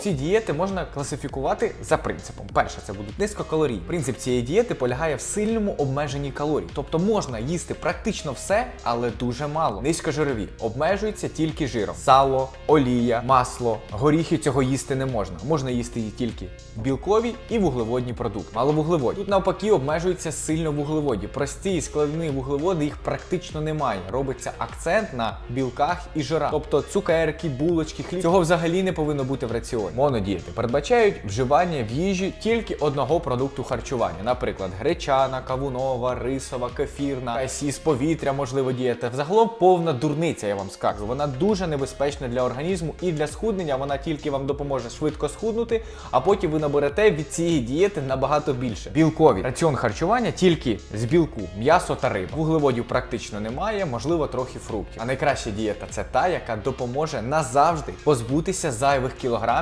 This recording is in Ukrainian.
Ці дієти можна класифікувати за принципом. Перше, це будуть низькокалорійні. Принцип цієї дієти полягає в сильному обмеженні калорій. Тобто можна їсти практично все, але дуже мало. Низькожирові обмежуються тільки жиром. Сало, олія, масло, горіхи цього їсти не можна. Можна їсти її тільки білкові і вуглеводні продукти. Маловуглеводні. Тут навпаки обмежуються сильно вуглеводі. Прості і складні вуглеводи їх практично немає. Робиться акцент на білках і жирах. Тобто цукерки, булочки, хліб. Цього взагалі не повинно бути в раціоні. Монодієти передбачають вживання в їжі тільки одного продукту харчування, наприклад, гречана, кавунова, рисова, кефірна, якась із повітря, можливо, дієта. Взагалом повна дурниця, я вам скажу. Вона дуже небезпечна для організму і для схуднення. Вона тільки вам допоможе швидко схуднути, а потім ви наберете від цієї дієти набагато більше. Білкові раціон харчування тільки з білку, м'ясо та риба. Вуглеводів практично немає, можливо, трохи фруктів. А найкраща дієта це та, яка допоможе назавжди позбутися зайвих кілограмів